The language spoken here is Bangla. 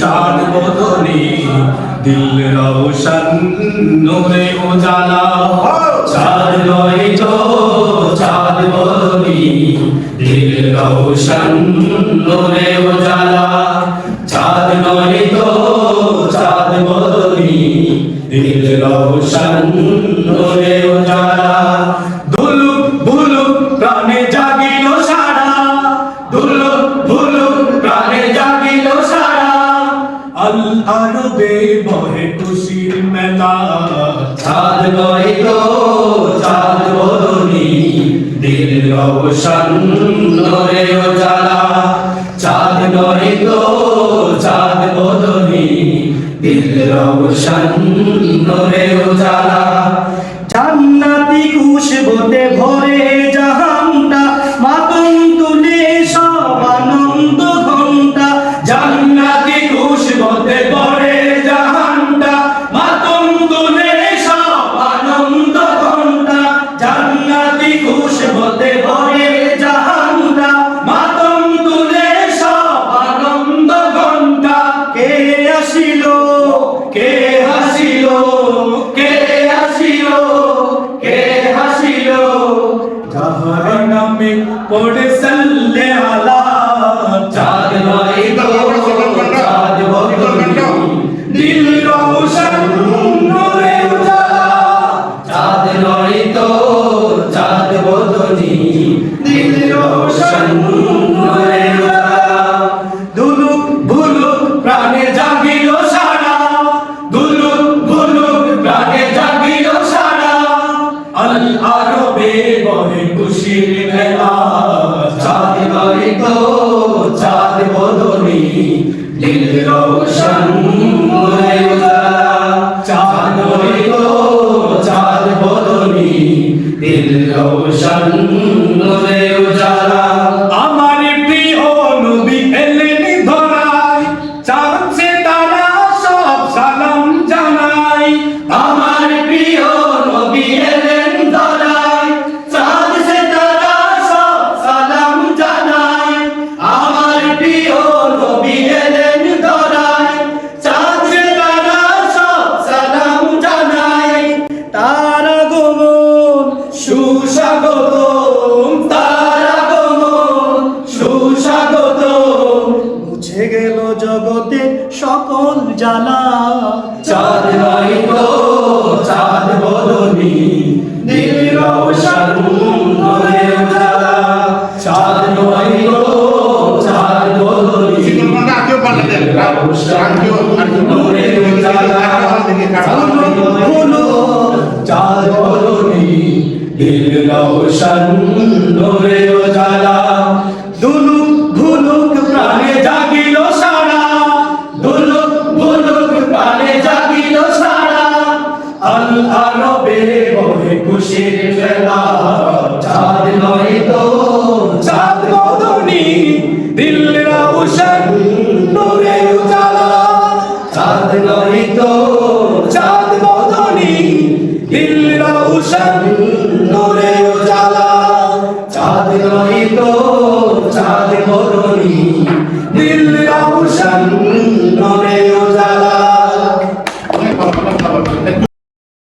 চাঁদ বদনি, দিল রোশন নূরে উজালা। চাঁদ নয় তো, চাঁদ বদনি, দিল রোশন নূরে উজালা। চাঁদ নয় তো, চাঁদ বদনি, দিল রোশন নূরে উজালা। আরবে বহে খুশির মেলা। চাঁদ নয় তো চাঁদ বদনি দিল রোশন নূরে উজালা। চাঁদ নয় তো চাঁদ বদনি দিল রোশন নূরে উজালা। জান্নাতি খুশবুতে ভরে কে হাসিল? কে হাসিল? যাহার নামে পড়ে সাল্লে আলা। চাঁদ নয় তো, চাঁদ বদনি দিল রোশন, নূরে উজালা। চাঁদ নয় তো, চাঁদ বদনি দিল রোশন নয় তো সুস্বাগতম তার আগমন সুস্বাগতম। মুছে গেল জগতে সকল জ্বালা। চাঁদ নয় তো চাঁদ বদনি দিল রোশন করে উজালা চাঁদ নয় তো চাঁদ বদনি নূরে উজালা চাঁদ দিল রোশন নূরে উজালা দুলুক ভুলুক প্রাণে জাগিল সারা দুলুক ভুলুক প্রাণে জাগিল সারা আল আরবে বহে খুশির মেলা চাঁদ নয় তো চাঁদ বদনি দিল নূরে